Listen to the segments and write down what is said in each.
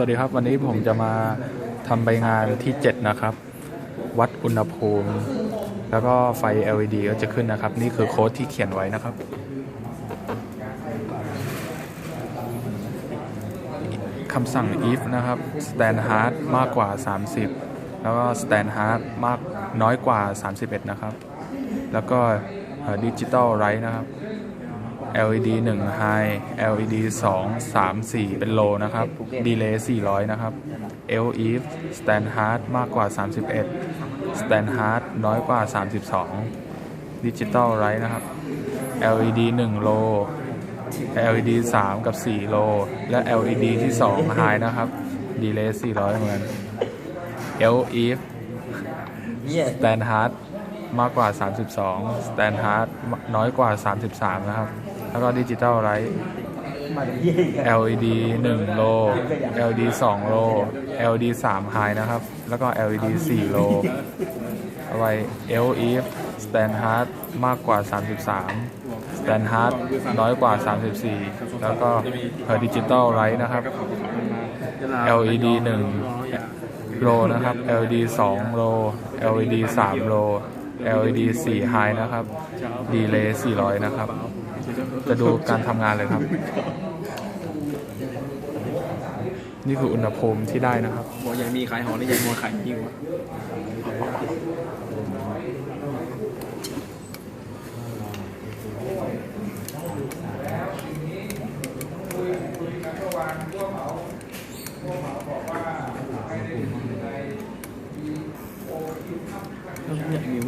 วัสดีครับวันนี้ผมจะมาทำใบงานที่ 7 นะครับ วัดอุณหภูมิ แล้วก็ไฟ LED ก็จะขึ้นนะครับ นี่คือโค้ดที่เขียนไว้นะครับ คำสั่ง if นะครับ stand hard มากกว่า 30 แล้วก็ stand hard มากน้อยกว่า 31 นะครับ แล้วก็ digital right นะครับ LED 1 high LED 2 3 4 เป็น low นะครับ delay 400 นะครับ L if standard มากกว่า 31 standard น้อยกว่า 32 digital right นะครับ LED 1 low LED 3 กับ4 low และ LED ที่ 2 high นะครับ delay 400 เหมือน L if standard มากกว่า 32 standard น้อยกว่า 33 นะครับ แล้วก็ดิจิตอลไลท์ LED 1โล LED 2โล LED 3 high นะครับ แล้วก็ LED 4โล เอาไว้ LED Standard มากกว่า 33 Standard น้อยกว่า 34 แล้วก็ Per Digital Light นะครับ LED 1โลนะครับ LED 2โล LED 3โล LED 4 high นะครับ delay 400 นะครับ จะดูการทำงานเลยครับ นี่คืออุณหภูมิที่ได้นะครับบอกยังมีขายหอนี่ยังมัวขายจริงวะ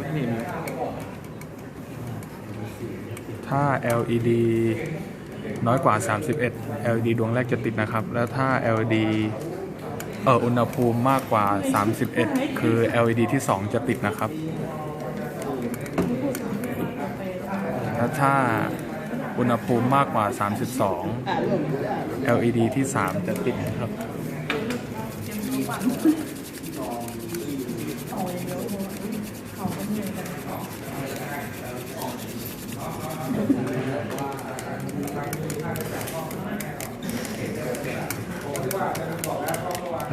เนี่มีถ้า LED น้อยกว่า 31 LED ดวงแรกจะติดนะครับ แล้วถ้า LED เอออุณหภูมิมากกว่า 31 คือ LED ที่ 2 จะติดนะครับ แล้วถ้าอุณหภูมิมากกว่า 32 LED ที่ 3 จะติดนะครับ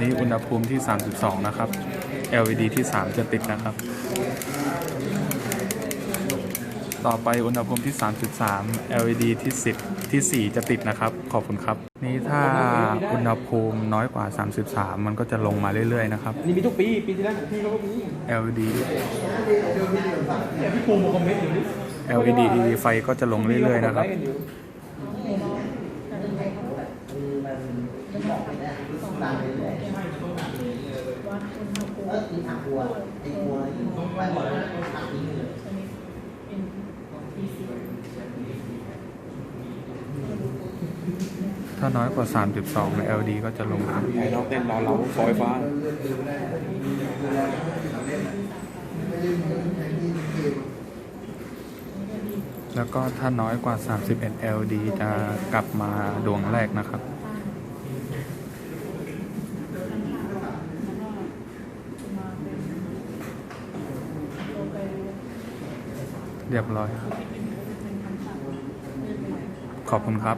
นี่อุณหภูมิที่ 32 นะครับ LED ที่ 3 จะติดนะครับ ต่อไปอุณหภูมิที่ 33 LED ที่ 10 ที่ 4 จะติดนะครับ ขอบคุณครับ นี่ถ้าอุณหภูมิน้อยกว่า 33 มันก็จะลงมาเรื่อยๆนะครับ นี่มีทุกปี ปีที่แล้วพี่เขาก็มี LED เนี่ยพี่ภูมิมาคอมเมนต์อยู่นี่ LED ไฟก็จะลงเรื่อยๆนะครั ถ้าน้อยกว่า 32 ใน LED ก็จะลงครับไอ้เราเต้นรอเราซอยฟ้า แล้วก็ถ้าน้อยกว่า 31 LD จะกลับมาดวงแรกนะครับเรียบร้อยครับขอบคุณครับ